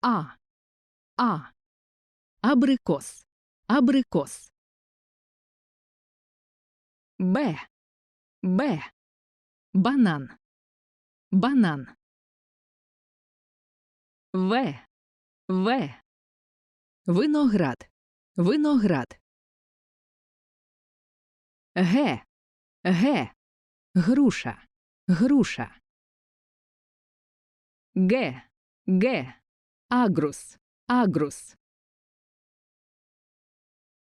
А. А. Абрикос. Абрикос. Б. Б. Банан. Банан. В. В. Виноград. Виноград. Г. Г. Груша. Груша. Г. Г. Агрус. Агрус.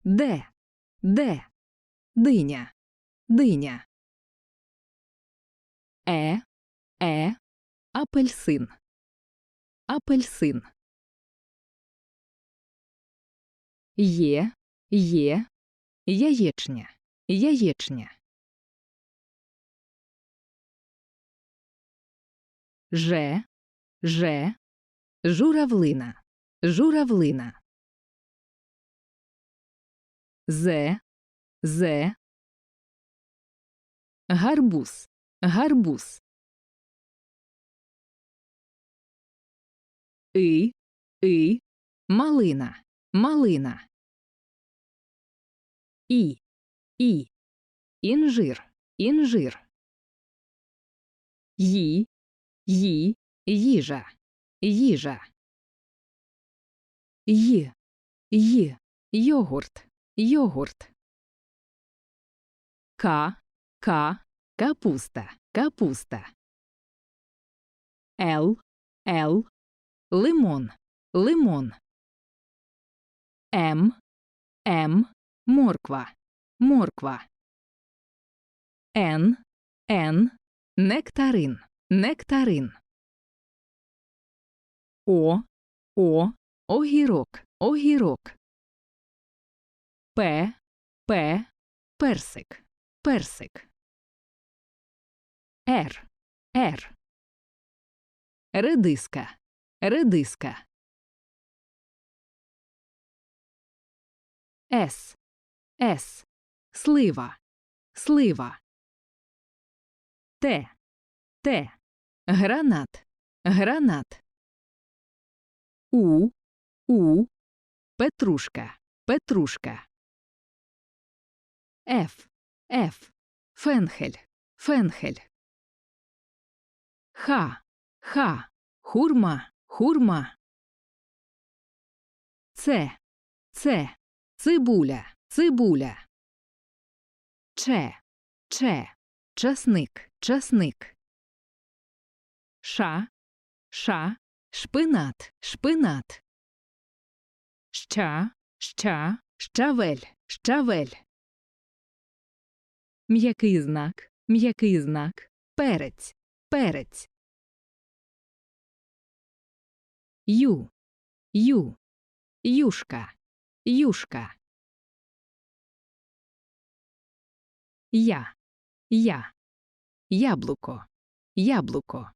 Д. Д. Диня. Диня. Е. Е. Апельсин. Апельсин. Є. Є. Яєчня. Яєчня. Ж. Ж. Журавлина. Журавлина. З. З. Гарбуз. Гарбуз. И. И. Малина. Малина. І. І. Інжир. Інжир. Ї. Ї. Їжа. Їжа. Й. Й. Йогурт. Йогурт. К. К. Капуста. Капуста. Л. Л. Лимон. Лимон. М. М. Морква. Морква. Н. Н. Нектарин. Нектарин. О. О. Огірок. Огірок. П. П. Персик. Персик. Р. Р. Редиска. Редиска. С. С. Слива. Слива. Т. Т. Гранат. Гранат. У. У. Петрушка. Петрушка. Ф. Ф. Фенхель. Фенхель. Х. Х. Хурма. Хурма. Це. Це. Цибуля. Цибуля. Че. Че. Часник. Часник. Ша. Ша. Шпинат. Шпинат. Ща. Ща. Щавель. Щавель. М'який знак. М'який знак. Перець. Перець. Ю. Ю. Юшка. Юшка. Я. Я. Яблуко. Яблуко.